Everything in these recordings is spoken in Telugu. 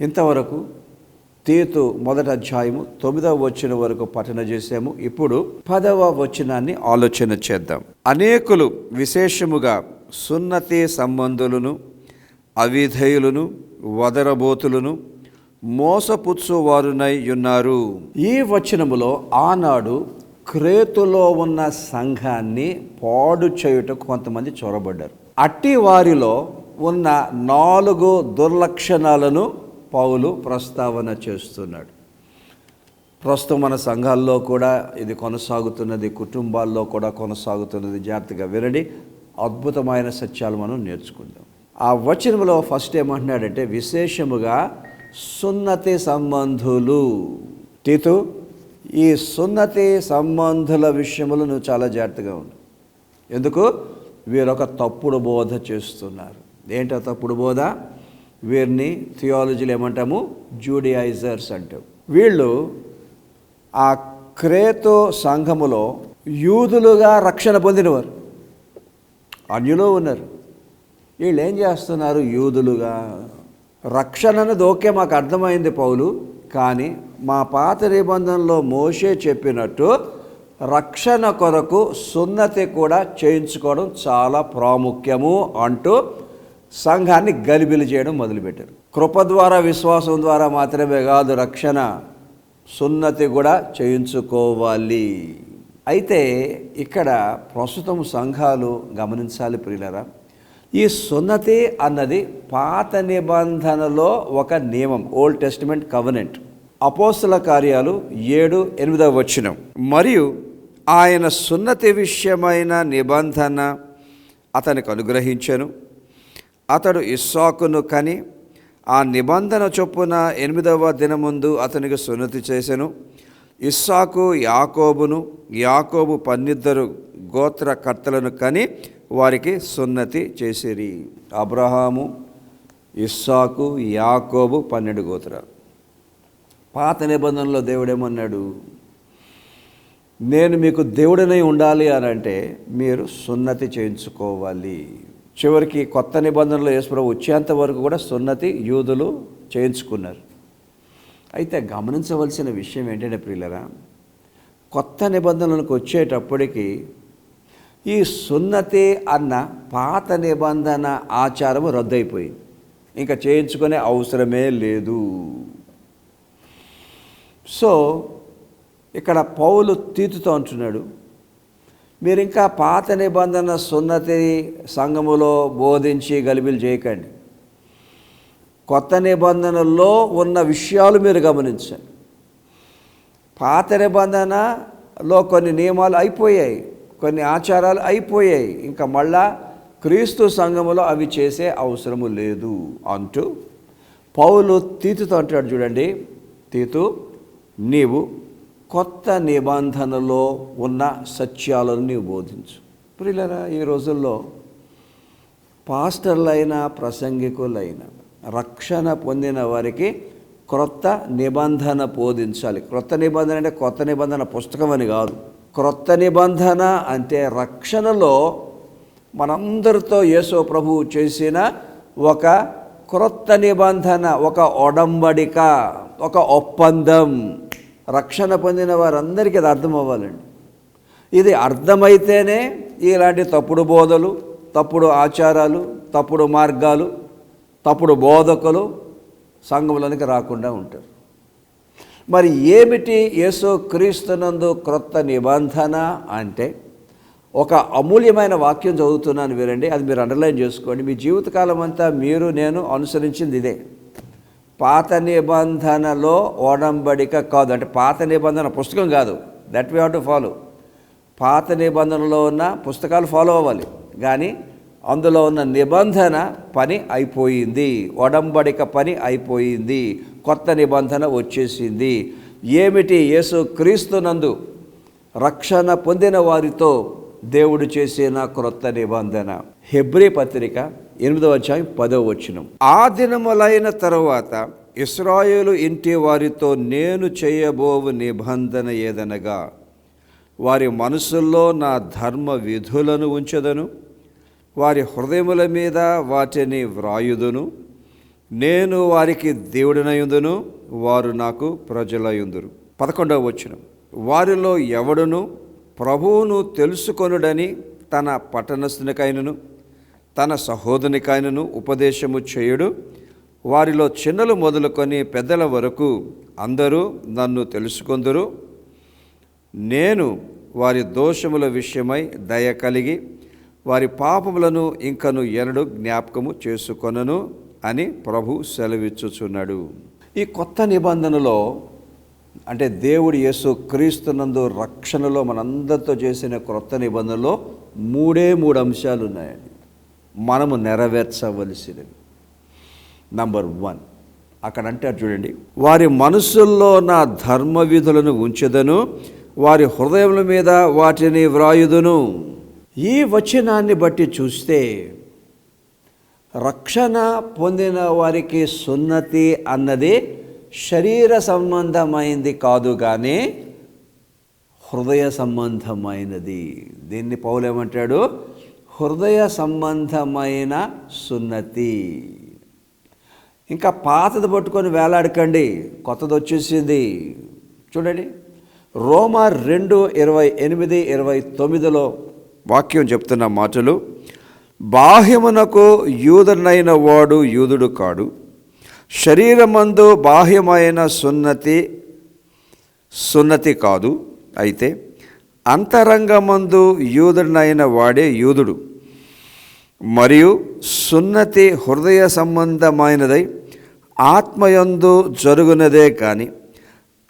ఇంతవరకు తీతు మొదటి అధ్యాయము తొమ్మిదవ వచ్చిన వరకు పఠన చేసాము ఇప్పుడు పదవ వచనాన్ని ఆలోచన చేద్దాం. అనేకులు విశేషముగా సున్నతి సంబంధులను అవిధేయులను వదరబోతులను మోసపుచ్చువారునై ఉన్నారు. ఈ వచనములో ఆనాడు క్రేతులో ఉన్న సంఘాన్ని పాడు చేయుటకు కొంతమంది చొరబడ్డారు. అట్టి వారిలో ఉన్న నాలుగు దుర్లక్షణాలను పౌలు ప్రస్తావన చేస్తున్నాడు. ప్రస్తుతం మన సంఘాల్లో కూడా ఇది కొనసాగుతున్నది కుటుంబాల్లో కూడా కొనసాగుతున్నది. జాగ్రత్తగా వినండి. అద్భుతమైన సత్యాలు మనం నేర్చుకుందాం. ఆ వచనంలో ఫస్ట్ ఏమంటున్నాడంటే విశేషముగా సున్నతి సంబంధులు. తీతు ఈ సున్నతి సంబంధుల విషయములు నువ్వు చాలా జాగ్రత్తగా ఉండు. ఎందుకు? వీరొక తప్పుడు బోధ చేస్తున్నారు. ఏంటో తప్పుడు బోధ? వీరిని థియాలజీలు ఏమంటాము? జూడియైజర్స్ అంటాం. వీళ్ళు ఆ క్రేతో సంఘములో యూదులుగా రక్షణ పొందినవారు. అన్యులో ఉన్నారు. వీళ్ళు ఏం చేస్తున్నారు? యూదులుగా రక్షణ అనేది ఓకే మాకు అర్థమైంది పౌలు. కానీ మా పాత నిబంధనలో మోషే చెప్పినట్టు రక్షణ కొరకు సున్నతి కూడా చేయించుకోవడం చాలా ప్రాముఖ్యము అంటూ సంఘాన్ని గలిబిలి చేయడం మొదలుపెట్టారు. కృప ద్వారా విశ్వాసం ద్వారా మాత్రమే కాదు రక్షణ సున్నతి కూడా చేయించుకోవాలి. అయితే ఇక్కడ ప్రస్తుతం సంఘాలు గమనించాలి ప్రియులరా. ఈ సున్నతి అన్నది పాత నిబంధనలో ఒక నియమం ఓల్డ్ టెస్టిమెంట్ కవనెంట్ అపోస్తుల కార్యాలు ఏడు ఎనిమిదవ వచ్చినం మరియు ఆయన సున్నతి విషయమైన నిబంధన అతనికి అనుగ్రహించను. అతడు ఇస్సాకును కని ఆ నిబంధన చొప్పున ఎనిమిదవ దినముందు అతనికి సున్నతి చేసెను. ఇస్సాకు యాకోబును యాకోబు పన్నిద్దరు గోత్రకర్తలను కని వారికి సున్నతి చేసిరి. అబ్రహాము ఇస్సాకు యాకోబు పన్నెండు గోత్రాలు. పాత నిబంధనలో దేవుడేమన్నాడు? నేను మీకు దేవుడినై ఉండాలి అని అంటే మీరు సున్నతి చేయించుకోవాలి. చివరికి కొత్త నిబంధనలో యేసుప్రభు వచ్చేంత వరకు కూడా సున్నతి యూదులు చేయించుకున్నారు. అయితే గమనించవలసిన విషయం ఏంటంటే ప్రియులరా కొత్త నిబంధనలకు వచ్చేటప్పటికి ఈ సున్నతి అన్న పాత నిబంధన ఆచారము రద్దయిపోయింది. ఇంకా చేయించుకునే అవసరమే లేదు. సో ఇక్కడ పౌలు తీతుతో అంటున్నాడు మీరు ఇంకా పాత నిబంధన సున్నతి సంఘములో బోధించి గలిబిలు చేయకండి. కొత్త నిబంధనల్లో ఉన్న విషయాలు మీరు గమనించండి. పాత నిబంధనలో కొన్ని నియమాలు అయిపోయాయి కొన్ని ఆచారాలు అయిపోయాయి. ఇంకా మళ్ళా క్రీస్తు సంఘములో అవి చేసే అవసరము లేదు అంటూ పౌలు తీతుతో అంటాడు చూడండి. తీతు నీవు కొత్త నిబంధనలో ఉన్న సత్యాలను నీవు బోధించు. ప్రియులరా ఈ రోజుల్లో పాస్టర్లైన ప్రసంగికులైనా రక్షణ పొందిన వారికి క్రొత్త నిబంధన బోధించాలి. క్రొత్త నిబంధన అంటే కొత్త నిబంధన పుస్తకం అని కాదు. క్రొత్త నిబంధన అంటే రక్షణలో మనందరితో యేసో ప్రభువు చేసిన ఒక క్రొత్త నిబంధన ఒక ఒడంబడిక ఒక ఒప్పందం. రక్షణ పొందిన వారందరికీ అది అర్థం అవ్వాలండి ఇది అర్థమైతేనే ఇలాంటి తప్పుడు బోధలు తప్పుడు ఆచారాలు తప్పుడు మార్గాలు తప్పుడు బోధకులు సంఘంలోనికి రాకుండా ఉంటారు. మరి ఏమిటి యేసు క్రీస్తునందు క్రొత్త నిబంధన అంటే? ఒక అమూల్యమైన వాక్యం చదువుతున్నాను వినండి అది మీరు అండర్లైన్ చేసుకోండి. మీ జీవితకాలం అంతా మీరు నేను అనుసరించింది ఇదే. పాత నిబంధనలో ఓడంబడిక కాదు. అంటే పాత నిబంధన పుస్తకం కాదు. That we have to follow పాత నిబంధనలో ఉన్న పుస్తకాలు ఫాలో అవ్వాలి. కానీ అందులో ఉన్న నిబంధన పని అయిపోయింది. ఒడంబడిక పని అయిపోయింది. కొత్త నిబంధన వచ్చేసింది. ఏమిటి? యేసు క్రీస్తునందు రక్షణ పొందిన వారితో దేవుడు చేసిన క్రొత్త నిబంధన. హెబ్రీ పత్రిక ఎనిమిదవ అధ్యాయం పదవ వచనం. ఆ దినములైన తరువాత ఇస్రాయేలు ఇంటి వారితో నేను చేయబోవు నిబంధన ఏదనగా వారి మనసుల్లో నా ధర్మ విధులను ఉంచదను వారి హృదయముల మీద వాటిని వ్రాయుదును నేను వారికి దేవుడినయుందును వారు నాకు ప్రజలయుందురు. పదకొండవ వచనం. వారిలో ఎవడును ప్రభువును తెలుసుకొనుడని తన పట్టణస్థునికైనను తన సహోదరునికైనను ఉపదేశము చేయుడు. వారిలో చిన్నలు మొదలుకొని పెద్దల వరకు అందరూ నన్ను తెలుసుకొందురు. నేను వారి దోషముల విషయమై దయ కలిగి వారి పాపములను ఇంకను ఎనడు జ్ఞాపకము చేసుకొనను అని ప్రభు సెలవిచ్చుచున్నాడు. ఈ కొత్త నిబంధనలో అంటే దేవుడు యేసు క్రీస్తునందు రక్షణలో మనందరితో చేసిన క్రొత్త నిబంధనలో మూడే మూడు అంశాలు ఉన్నాయండి మనము నెరవేర్చవలసినవి. నంబర్ వన్ అక్కడ అంటారు చూడండి వారి మనసుల్లో నా ధర్మ విధులను ఉంచదను వారి హృదయముల మీద వాటిని వ్రాయుదును. ఈ వచనాన్ని బట్టి చూస్తే రక్షణ పొందిన వారికి సున్నతి అన్నది శరీర సంబంధమైంది కాదు కానీ హృదయ సంబంధమైనది. దీన్ని పౌలేమంటాడు హృదయ సంబంధమైన సున్నతి. ఇంకా పాతది పట్టుకొని వేలాడకండి. కొత్తది వచ్చేసింది చూడండి. రోమా రెండు ఇరవై ఎనిమిది ఇరవై తొమ్మిదిలో వాక్యం చెప్తున్న మాటలు బాహ్యమునకు యూదునైన వాడు యూదుడు కాడు. శరీరమందు బాహ్యమైన సున్నతి సున్నతి కాదు. అయితే అంతరంగమందు యూదుడైన వాడే యూదుడు. మరియు సున్నతి హృదయ సంబంధమైనదై ఆత్మయందు జరుగునదే కానీ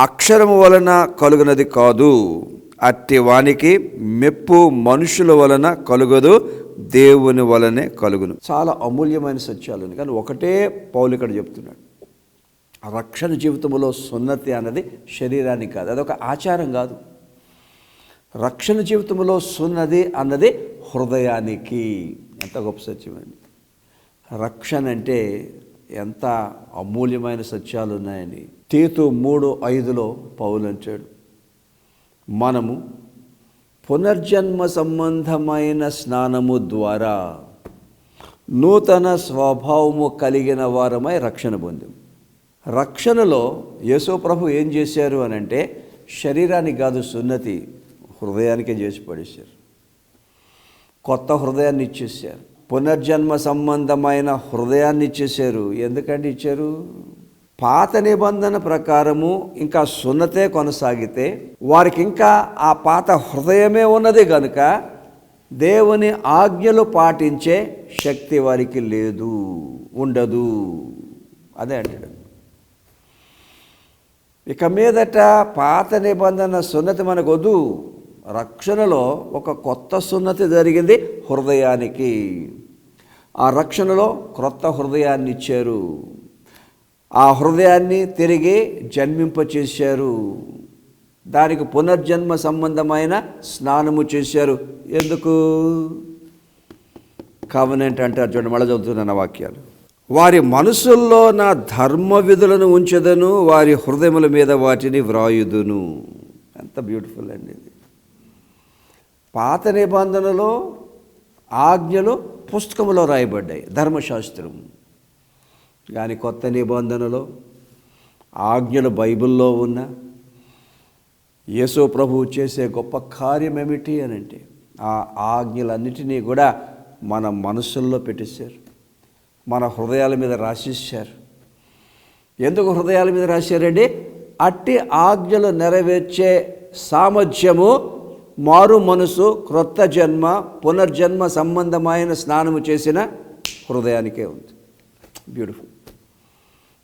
అక్షరము వలన కలుగునది కాదు. అట్టి వానికి మెప్పు మనుషుల వలన కలుగదు దేవుని వలనే కలుగును. చాలా అమూల్యమైన సత్యాలు. కానీ ఒకటే పౌలు ఇక్కడ చెప్తున్నాడు. రక్షణ జీవితంలో సున్నతి అన్నది శరీరానికి కాదు. అదొక ఆచారం కాదు. రక్షణ జీవితంలో సున్నది అన్నది హృదయానికి. ఎంత గొప్ప సత్యమండి రక్షణ అంటే ఎంత అమూల్యమైన సత్యాలు ఉన్నాయని. తీతు మూడు ఐదులో పౌలు అంటాడు. మనము పునర్జన్మ సంబంధమైన స్నానము ద్వారా నూతన స్వభావము కలిగిన వారమై రక్షణ పొందాం. రక్షణలో యేసో ప్రభు ఏం చేశారు అని అంటే శరీరానికి కాదు సున్నతి హృదయానికే చేసి పడేశారు. కొత్త హృదయాన్ని ఇచ్చేసారు పునర్జన్మ సంబంధమైన హృదయాన్ని ఇచ్చేశారు. ఎందుకంటే ఇచ్చారు? పాత నిబంధన ప్రకారము ఇంకా సున్నతే కొనసాగితే వారికి ఇంకా ఆ పాత హృదయమే ఉన్నది కనుక దేవుని ఆజ్ఞలు పాటించే శక్తి వారికి లేదు ఉండదు. అదే అంటాడు. ఇక మీదట పాత నిబంధన సున్నతి మనకు వద్దు రక్షణలో ఒక కొత్త సున్నతి జరిగింది హృదయానికి. ఆ రక్షణలో క్రొత్త హృదయాన్ని ఇచ్చారు. ఆ హృదయాన్ని తిరిగి జన్మింపచేశారు దానికి పునర్జన్మ సంబంధమైన స్నానము చేశారు. ఎందుకు? కవనెంట్ అంటారు చూడండి మళ్ళీ చదువుతున్నాను వాక్యాలు. వారి మనసుల్లో నా ధర్మ విధులను ఉంచదను వారి హృదయముల మీద వాటిని వ్రాయుదును. ఎంత బ్యూటిఫుల్ అండి ఇది. పాత నిబంధనలో ఆజ్ఞలు పుస్తకంలో రాయబడ్డాయి ధర్మశాస్త్రం. కానీ కొత్త నిబంధనలో ఆజ్ఞలు బైబిల్లో ఉన్న యేసు ప్రభువు చేసే గొప్ప కార్యం ఏమిటి అని అంటే ఆ ఆజ్ఞలన్నిటినీ కూడా మన మనసుల్లో పెట్టేశారు. మన హృదయాల మీద రాసేశారు. ఎందుకు హృదయాల మీద రాశారండి? అట్టి ఆజ్ఞలు నెరవేర్చే సామర్థ్యము మారు మనసు క్రొత్త జన్మ పునర్జన్మ సంబంధమైన స్నానము చేసిన హృదయానికే ఉంది. బ్యూటిఫుల్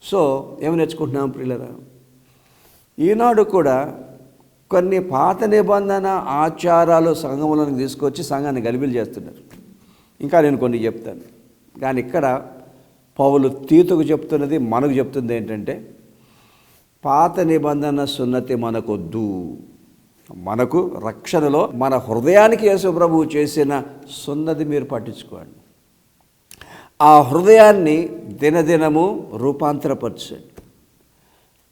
సో ఏమి నేర్చుకుంటున్నాం ప్రియులరా? ఈనాడు కూడా కొన్ని పాత నిబంధన ఆచారాలు సంఘంలోకి తీసుకొచ్చి సంఘాన్ని గలిబిలు చేస్తున్నారు. ఇంకా నేను కొన్ని చెప్తాను. కానీ ఇక్కడ పౌలు తీతుకు చెప్తున్నది మనకు చెప్తుంది ఏంటంటే పాత నిబంధన సున్నతి మనకొద్దు. మనకు రక్షణలో మన హృదయానికి యేసుప్రభువు చేసిన సున్నది మీరు పట్టించుకోండి. ఆ హృదయాన్ని దినదినము రూపాంతరపరచండి.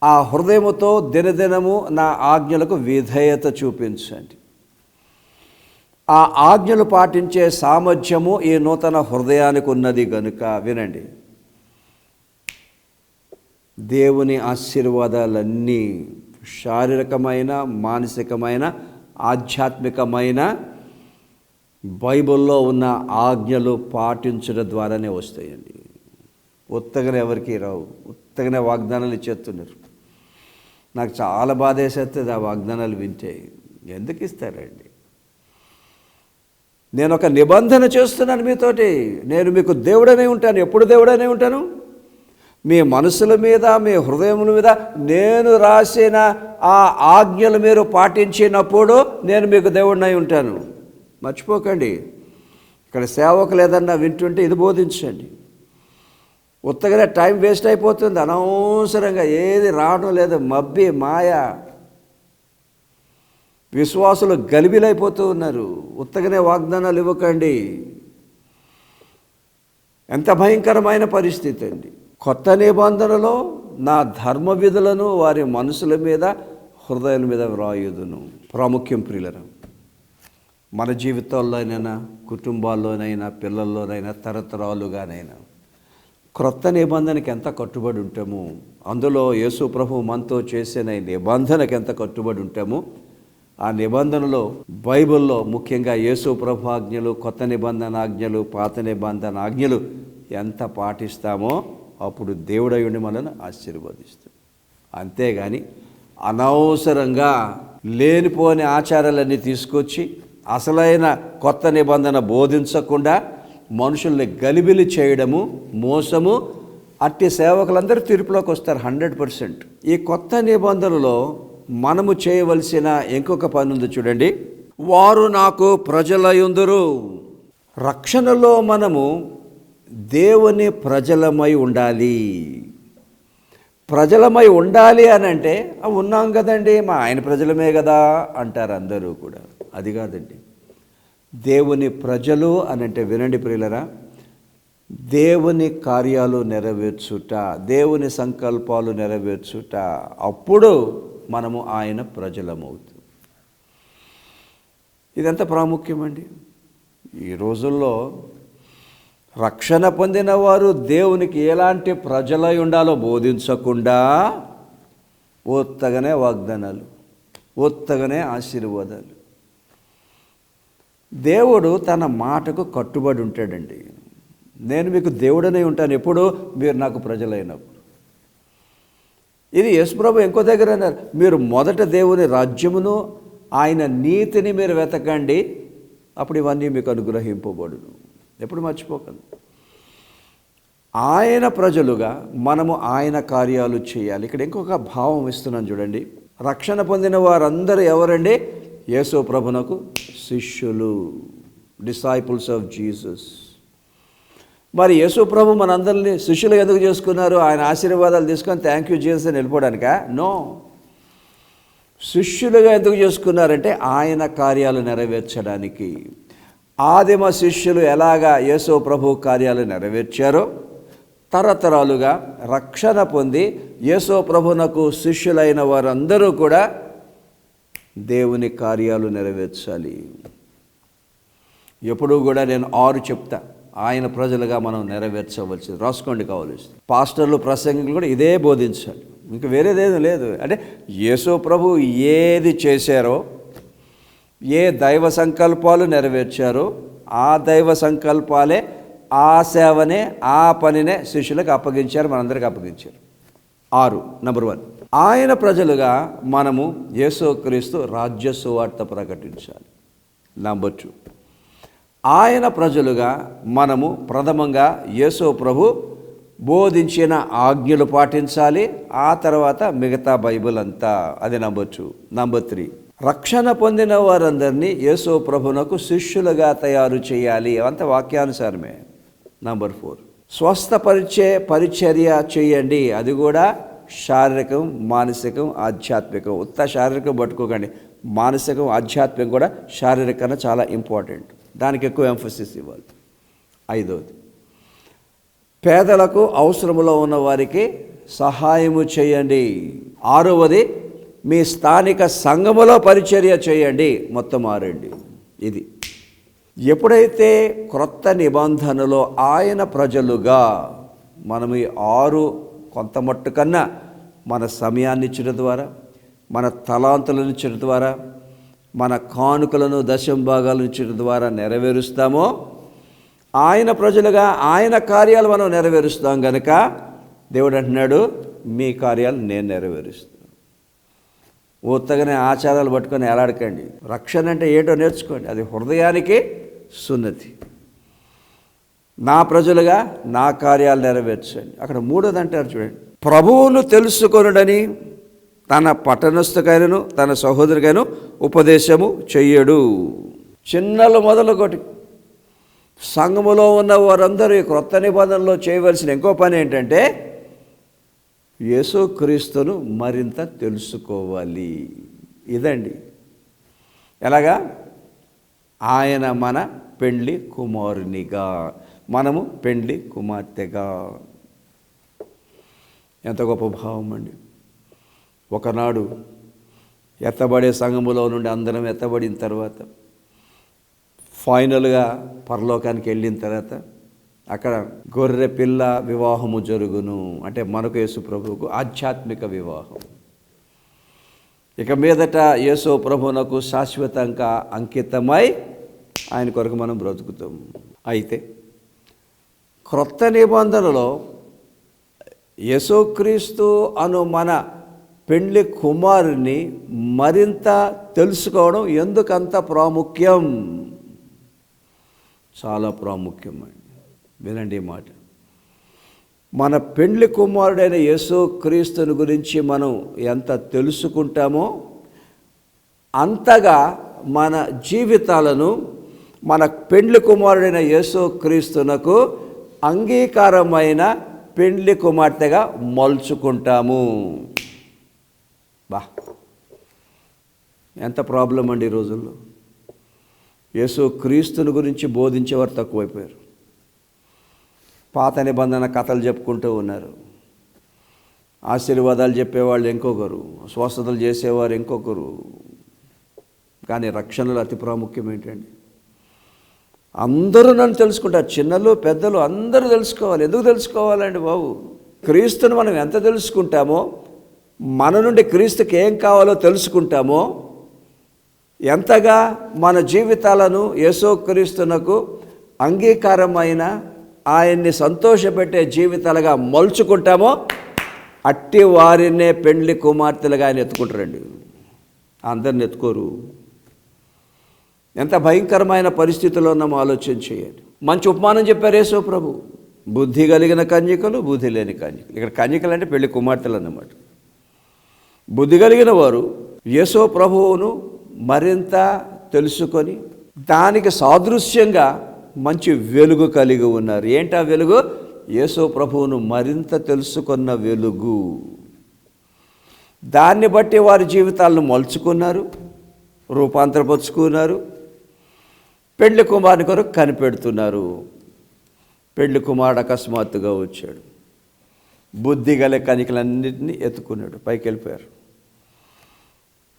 ఆ హృదయముతో దినదినము నా ఆజ్ఞలకు విధేయత చూపించండి. ఆ ఆజ్ఞలు పాటించే సామర్థ్యము ఈ నూతన హృదయానికి ఉన్నది గనుక వినండి. దేవుని ఆశీర్వాదాలన్నీ శారీరకమైన మానసికమైన ఆధ్యాత్మికమైన బైబిల్లో ఉన్న ఆజ్ఞలు పాటించడం ద్వారానే వస్తాయండి. ఉత్తగన ఎవరికి రావు. ఉత్తగానే వాగ్దానాలు ఇచ్చేస్తున్నారు. నాకు చాలా బాధ వేసేస్తుంది ఆ వాగ్దానాలు వింటే. ఎందుకు ఇస్తారండి? నేను ఒక నిబంధన చేస్తున్నాను మీతోటి. నేను మీకు దేవుడనే ఉంటాను. ఎప్పుడు దేవుడనే ఉంటాను? మీ మనసుల మీద మీ హృదయముల మీద నేను రాసిన ఆ ఆజ్ఞలు మీరు పాటించినప్పుడు నేను మీకు దేవుడినై ఉంటాను. మర్చిపోకండి. ఇక్కడ సేవకులు ఏదన్నా వింటుంటే ఇది బోధించండి. ఉత్తగానే టైం వేస్ట్ అయిపోతుంది. అనవసరంగా ఏది రావడం లేదు. మబ్బి మాయ. విశ్వాసులు గలిబిలైపోతూ ఉన్నారు. ఉత్తగనే వాగ్దానాలు ఇవ్వకండి. ఎంత భయంకరమైన పరిస్థితి అండి. కొత్త నిబంధనలో నా ధర్మ విధులను వారి మనసుల మీద హృదయాల మీద వ్రాయుదును. ప్రాముఖ్యం ప్రియులను మన జీవితాల్లోనైనా కుటుంబాల్లోనైనా పిల్లల్లోనైనా తరతరాలుగానైనా క్రొత్త నిబంధనకి ఎంత కట్టుబడి ఉంటామో అందులో యేసు ప్రభు మనతో చేసిన నిబంధనకి ఎంత కట్టుబడి ఉంటామో ఆ నిబంధనలో బైబిల్లో ముఖ్యంగా యేసు ప్రభు ఆజ్ఞలు కొత్త నిబంధన ఆజ్ఞలు పాత నిబంధన ఆజ్ఞలు ఎంత పాటిస్తామో అప్పుడు దేవుడయుండి మనల్ని ఆశీర్వదిస్తాడు. అంతేగాని అనవసరంగా లేనిపోని ఆచారాలన్నీ తీసుకొచ్చి అసలైన కొత్త నిబంధన బోధించకుండా మనుషుల్ని గలిబిలి చేయడము మోసము అట్టి సేవకులందరూ తీర్పులోకి వస్తారు హండ్రెడ్ పర్సెంట్. ఈ కొత్త నిబంధనలో మనము చేయవలసిన ఇంకొక పని ఉంది చూడండి. వారు నాకు ప్రజలయుందరు. రక్షణలో మనము దేవుని ప్రజలమై ఉండాలి. ప్రజలమై ఉండాలి అని అంటే ఉన్నాం కదండి మా ఆయన ప్రజలమే కదా అంటారు అందరూ కూడా. అది కాదండి. దేవుని ప్రజలు అని అంటే వినండి ప్రియులరా దేవుని కార్యాలు నెరవేర్చుట దేవుని సంకల్పాలు నెరవేర్చుట అప్పుడు మనము ఆయన ప్రజలమవుతాం. ఇదెంత ప్రాముఖ్యమండి? ఈ రోజుల్లో రక్షణ పొందిన వారు దేవునికి ఎలాంటి ప్రజలై ఉండాలో బోధించకుండా ఒత్తగానే వాగ్దానాలు ఒత్తగానే ఆశీర్వాదాలు. దేవుడు తన మాటకు కట్టుబడి ఉంటాడండి. నేను మీకు దేవుడనే ఉంటాను ఎప్పుడు? మీరు నాకు ప్రజలైనప్పుడు. ఇది యశ్ప్రభు ఇంకో దగ్గర అన్నారు మీరు మొదట దేవుని రాజ్యమును ఆయన నీతిని మీరు వెతకండి అప్పుడు ఇవన్నీ మీకు అనుగ్రహింపబడును. ఎప్పుడు మర్చిపోకండి. ఆయన ప్రజలుగా మనము ఆయన కార్యాలు చేయాలి. ఇక్కడ ఇంకొక భావం ఇస్తున్నాను చూడండి. రక్షణ పొందిన వారందరూ ఎవరండి? యేసు ప్రభునకు శిష్యులు డిసైపుల్స్ ఆఫ్ జీసస్ మరి యేసు ప్రభు మనందరినీ శిష్యులు ఎందుకు చేసుకున్నారు? ఆయన ఆశీర్వాదాలు తీసుకొని థ్యాంక్ యూ జీసస్ అని వెళ్ళిపోవడానిక? నో శిష్యులుగా ఎందుకు చేసుకున్నారంటే ఆయన కార్యాలు నెరవేర్చడానికి. ఆదిమ శిష్యులు ఎలాగా యేసు ప్రభు కార్యాలు నెరవేర్చారో తరతరాలుగా రక్షణ పొంది యేసో ప్రభునకు శిష్యులైన వారందరూ కూడా దేవుని కార్యాలు నెరవేర్చాలి. ఎప్పుడూ కూడా నేను ఆరు చెప్తా ఆయన ప్రజలుగా మనం నెరవేర్చవలసింది. రాసుకోండి కావాల్సి పాస్టర్లు ప్రసంగులు కూడా ఇదే బోధించాలి. ఇంకా వేరేదేది లేదు. అంటే యేసు ప్రభు ఏది చేశారో ఏ దైవ సంకల్పాలు నెరవేర్చారో ఆ దైవ సంకల్పాలే ఆ సేవనే ఆ పనినే శిష్యులకు అప్పగించారు మనందరికి అప్పగించారు. ఆరు నంబర్ వన్ ఆయన ప్రజలుగా మనము యేసుక్రీస్తు రాజ్య సువార్త ప్రకటించాలి. నంబర్ టూ ఆయన ప్రజలుగా మనము ప్రథమంగా యేసు ప్రభు బోధించిన ఆజ్ఞలు పాటించాలి ఆ తర్వాత మిగతా బైబిల్ అంతా. అది నంబర్ టూ నంబర్ త్రీ రక్షణ పొందిన వారందరినీ యేసో ప్రభునకు శిష్యులుగా తయారు చేయాలి అంత వాక్యానుసారమే. నంబర్ ఫోర్ స్వస్థపరిచే పరిచర్య చేయండి. అది కూడా శారీరకం మానసికం ఆధ్యాత్మికం. ఉత్త శారీరకం పట్టుకోకండి. మానసికం ఆధ్యాత్మికం కూడా శారీరకంగా చాలా ఇంపార్టెంట్ దానికి ఎక్కువ ఎంఫసిస్ ఇవ్వాలి. ఐదవది. పేదలకు అవసరములో ఉన్న వారికి సహాయము చేయండి. ఆరవది మీ స్థానిక సంఘములో పరిచర్య చేయండి. మొత్తం మారండి ఇది. ఎప్పుడైతే క్రొత్త నిబంధనలో ఆయన ప్రజలుగా మనం ఈ ఆరు కొంత మట్టు కన్నా మన సమయాన్ని ఇచ్చడం ద్వారా మన తలాంతులను ఇచ్చడం ద్వారా మన కానుకలను దశం భాగాలను ఇచ్చడం ద్వారా నెరవేరుస్తామో ఆయన ప్రజలుగా ఆయన కార్యాలు మనం నెరవేరుస్తాం కనుక దేవుడు అంటున్నాడు మీ కార్యాలు నేను నెరవేరుస్తాను ఉత్తగానే ఆచారాలు పట్టుకొని ఎలాడకండి రక్షణ అంటే ఏంటో నేర్చుకోండి. అది హృదయానికి సున్నతి. నా ప్రజలుగా నా కార్యాలు నెరవేర్చండి. అక్కడ మూడోది అంటారు చూడండి. ప్రభువును తెలుసుకొనుడని తన పట్టణస్థుకైనను తన సహోదరికైనా ఉపదేశము చెయ్యడు. చిన్నలు మొదలుకొట్టి సంఘములో ఉన్న వారందరూ ఈ క్రొత్త నిబంధనలో చేయవలసిన ఇంకో పని ఏంటంటే యేసుక్రీస్తును మరింత తెలుసుకోవాలి. ఇదండి. ఎలాగా? ఆయన మన పెండ్లి కుమారునిగా. మనము పెండ్లి కుమార్తెగా. ఎంత గొప్ప భావం అండి. ఒకనాడు ఎత్తబడే సంఘములో నుండి అందరం ఎత్తబడిన తర్వాత ఫైనల్గా పరలోకానికి వెళ్ళిన తర్వాత అక్కడ గొర్రె పిల్ల వివాహము జరుగును. అంటే మనకు యేసు ప్రభువుకు ఆధ్యాత్మిక వివాహం. ఇక మీదట యేసు ప్రభువునకు శాశ్వతంగా అంకితమై ఆయన కొరకు మనం బ్రతుకుతాం. అయితే క్రొత్త నిబంధనలో యేసుక్రీస్తు అను మన పెండ్లి కుమారుని మరింత తెలుసుకోవడం ఎందుకంత ప్రాముఖ్యం? చాలా ప్రాముఖ్యమైన వినండి ఈ మాట. మన పెండ్లి కుమారుడైన యేసు క్రీస్తుని గురించి మనం ఎంత తెలుసుకుంటామో అంతగా మన జీవితాలను మన పెండ్లి కుమారుడైన యేసు క్రీస్తునకు అంగీకారమైన పెండ్లి కుమార్తెగా మలుచుకుంటాము. బా ఎంత ప్రాబ్లం అండి ఈ రోజుల్లో. యేసు క్రీస్తుని గురించి బోధించేవారు తక్కువైపోయారు. పాత నిబంధన కథలు చెప్పుకుంటూ ఉన్నారు. ఆశీర్వాదాలు చెప్పేవాళ్ళు ఇంకొకరు స్వస్థతలు చేసేవారు ఇంకొకరు. కానీ రక్షణలో అతి ప్రాముఖ్యం ఏంటండి? అందరూ నన్ను తెలుసుకుంటారు. చిన్నలు పెద్దలు అందరూ తెలుసుకోవాలి. ఎందుకు తెలుసుకోవాలండి బాబు? క్రీస్తుని మనం ఎంత తెలుసుకుంటామో మన నుండి క్రీస్తుకి ఏం కావాలో తెలుసుకుంటామో ఎంతగా మన జీవితాలను యేసోక్రీస్తునకు అంగీకారమైన ఆయన్ని సంతోషపెట్టే జీవితాలుగా మలుచుకుంటామో అట్టి వారినే పెండ్లి కుమార్తెలుగా ఆయన ఎత్తుకుంటారండి. అందరిని ఎత్తుకోరు. ఎంత భయంకరమైన పరిస్థితుల్లో ఉన్నామో ఆలోచన చేయండి. మంచి ఉపమానం చెప్పారు యేసో ప్రభు. బుద్ధి కలిగిన కన్యకలు బుద్ధి లేని కన్యకలు. ఇక్కడ కన్యకలు అంటే పెళ్ళి కుమార్తెలు అన్నమాట. బుద్ధి కలిగిన వారు యేసో ప్రభువును మరింత తెలుసుకొని దానికి సాదృశ్యంగా మంచి వెలుగు కలిగి ఉన్నారు. ఏంటా వెలుగు? యేసో ప్రభువును మరింత తెలుసుకున్న వెలుగు. దాన్ని బట్టి వారి జీవితాలను మలుచుకున్నారు రూపాంతరపరుచుకున్నారు పెళ్ళి కుమారుని కొరకు కనిపెడుతున్నారు. పెళ్ళి కుమారుడు అకస్మాత్తుగా వచ్చాడు. బుద్ధి గల కనికలన్నింటినీ ఎత్తుకున్నాడు పైకి వెళ్ళిపోయారు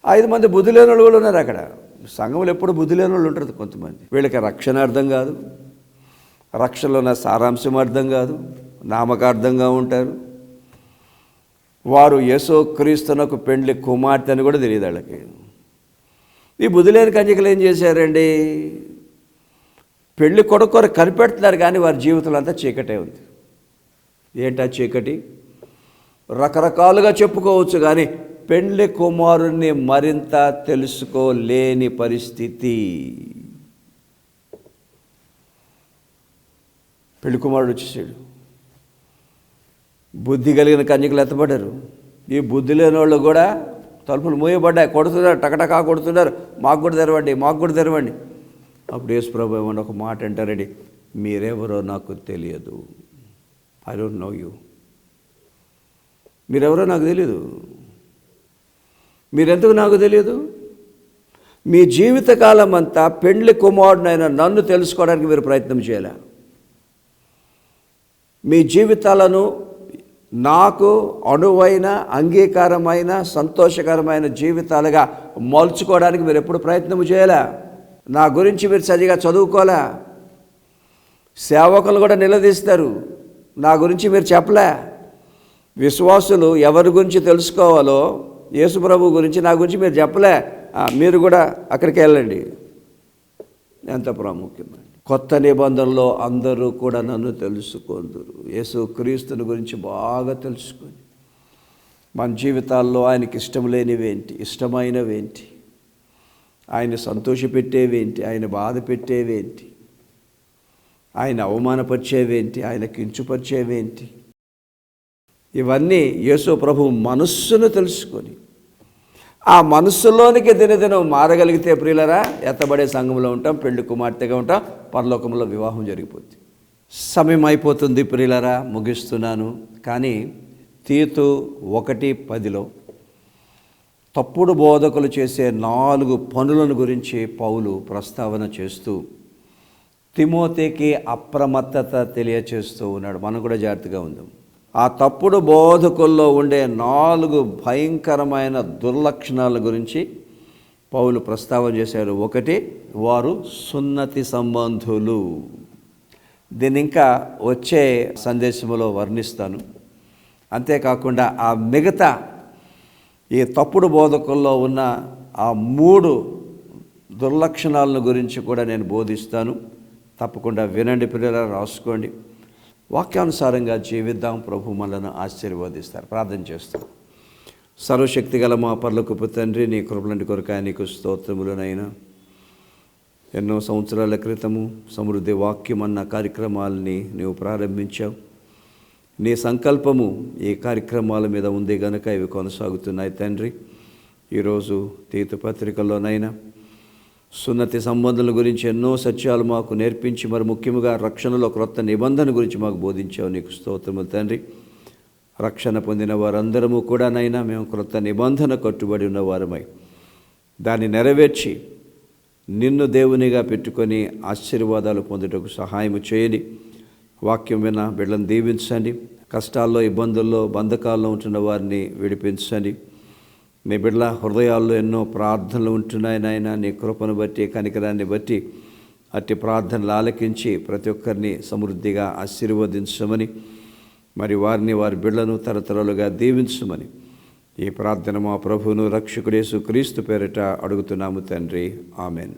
ఐదు మంది బుద్ధి లేని కూడా ఉన్నారు అక్కడ. సంఘంలో ఎప్పుడు బుద్ధి లేని వాళ్ళు ఉంటారు కొంతమంది. వీళ్ళకి రక్షణ అర్థం కాదు. రక్షణలో నా సారాంశం అర్థం కాదు. నామకార్థంగా ఉంటారు. వారు యశో క్రీస్తునకు పెండ్లి కుమార్తె అని కూడా తెలియదు వాళ్ళకి. ఈ బుద్ధిలేని కన్యకలు ఏం చేశారండి? పెళ్ళి కొడుకొర కనిపెడుతున్నారు కానీ వారి జీవితంలో అంతా చీకటే ఉంది. ఏంటా చీకటి? రకరకాలుగా చెప్పుకోవచ్చు కానీ పెండ్లి కుమారుణ్ణి మరింత తెలుసుకోలేని పరిస్థితి. పెళ్ళి కుమారుడు వచ్చేసాడు. బుద్ధి కలిగిన కన్యకులు ఎత్తబడ్డారు. ఈ బుద్ధి లేని వాళ్ళు కూడా తలుపులు మూయబడ్డాయి. కొడుతున్నారు టకటకా కొడుతున్నారు. మాకు కూడా తెరవండి మాకు కూడా తెరవండి. అప్పుడు యేసుప్రభు ఏమన్నా ఒక మాట అంటారండి? మీరెవరో నాకు తెలియదు. ఐ డోంట్ నో యూ మీరెవరో నాకు తెలియదు మీరెందుకు నాకు తెలియదు మీ జీవితకాలం అంతా పెండ్లి కుమారుడైన నన్ను తెలుసుకోవడానికి మీరు ప్రయత్నం చేయలే? మీ జీవితాలను నాకు అనువైన అంగీకారమైన సంతోషకరమైన జీవితాలుగా మలుచుకోవడానికి మీరు ఎప్పుడు ప్రయత్నం చేయాలా? నా గురించి మీరు సరిగా చదువుకోలే సేవకులు కూడా నిలదీస్తారు. నా గురించి మీరు చెప్పలే? విశ్వాసులు ఎవరి గురించి తెలుసుకోవాలో యేసుప్రభు గురించి నా గురించి మీరు చెప్పలే. మీరు కూడా అక్కడికి వెళ్ళండి. ఎంత ప్రాముఖ్యమండి. కొత్త నిబంధనలో అందరూ కూడా నన్ను తెలుసుకుందరు. యేసు క్రీస్తుని గురించి బాగా తెలుసుకొని మన జీవితాల్లో ఆయనకి ఇష్టం లేనివేంటి ఇష్టమైనవేంటి ఆయన సంతోషపెట్టేవేంటి ఆయన బాధ పెట్టేవేంటి ఆయన అవమానపరిచేవేంటి ఆయన కించుపరిచేవేంటి. ఇవన్నీ యేసు ప్రభు మనస్సును తెలుసుకొని ఆ మనస్సులోనికి దినదినం మారగలిగితే ప్రియులరా ఎత్తబడే సంఘంలో ఉంటాం పెళ్ళి కుమార్తెగా ఉంటాం పరలోకంలో వివాహం జరిగిపోతుంది సమయం అయిపోతుంది ప్రియులరా ముగిస్తున్నాను. కానీ తీతు ఒకటి పదిలో తప్పుడు బోధకులు చేసే నాలుగు పనులను గురించి పౌలు ప్రస్తావన చేస్తూ తిమోతికి అప్రమత్తత తెలియచేస్తూ ఉన్నాడు. మనం కూడా జాగ్రత్తగా ఉందాం. ఆ తప్పుడు బోధకుల్లో ఉండే నాలుగు భయంకరమైన దుర్లక్షణాల గురించి పౌలు ప్రస్తావన చేశారు. ఒకటి వారు సున్నతి సంబంధులు. దీన్ని ఇంకా వచ్చే సందేశంలో వర్ణిస్తాను. అంతేకాకుండా ఆ మిగతా ఈ తప్పుడు బోధకుల్లో ఉన్న ఆ మూడు దుర్లక్షణాలను గురించి కూడా నేను బోధిస్తాను. తప్పకుండా వినండి పిల్లల రాసుకోండి. వాక్యానుసారంగా జీవిద్దాం. ప్రభు మనలను ఆశీర్వదిస్తారు. ప్రార్థన చేస్తాం. సర్వశక్తి గల మా పర్లకు తండ్రి నీ కృపలంటి కొరకాయ నీకు స్తోత్రములనైనా ఎన్నో సంవత్సరాల క్రితము సమృద్ధి వాక్యం అన్న కార్యక్రమాలని నీవు ప్రారంభించావు. నీ సంకల్పము ఈ కార్యక్రమాల మీద ఉంది గనుక ఇవి కొనసాగుతున్నాయి తండ్రి. ఈరోజు తీర్థ పత్రికల్లోనైనా సున్నతి సంబంధాల గురించి ఎన్నో సత్యాలు మాకు నేర్పించి మరి ముఖ్యంగా రక్షణలో క్రొత్త నిబంధన గురించి మాకు బోధించావు. నీకు స్తోత్రములు తండ్రి. రక్షణ పొందిన వారందరము కూడానైనా మేము క్రొత్త నిబంధన కట్టుబడి ఉన్నవారమై దాన్ని నెరవేర్చి నిన్ను దేవునిగా పెట్టుకొని ఆశీర్వాదాలు పొందుటకు సహాయం చేయని వాక్యం విన బిడ్డలను దీవించండి. కష్టాల్లో ఇబ్బందుల్లో బంధకాల్లో ఉంటున్న వారిని విడిపించండి. నీ బిడ్డల హృదయాల్లో ఎన్నో ప్రార్థనలు ఉంటున్నాయి నాయన. నీ కృపను బట్టి కనికరాన్ని బట్టి అట్టి ప్రార్థనలు ఆలకించి ప్రతి ఒక్కరిని సమృద్ధిగా ఆశీర్వదించమని మరి వారిని వారి బిడ్డలను తరతరాలుగా దీవించమని ఈ ప్రార్థన మా ప్రభువును రక్షకుడేసు క్రీస్తు పేరిట అడుగుతున్నాము తండ్రి. ఆమెన్.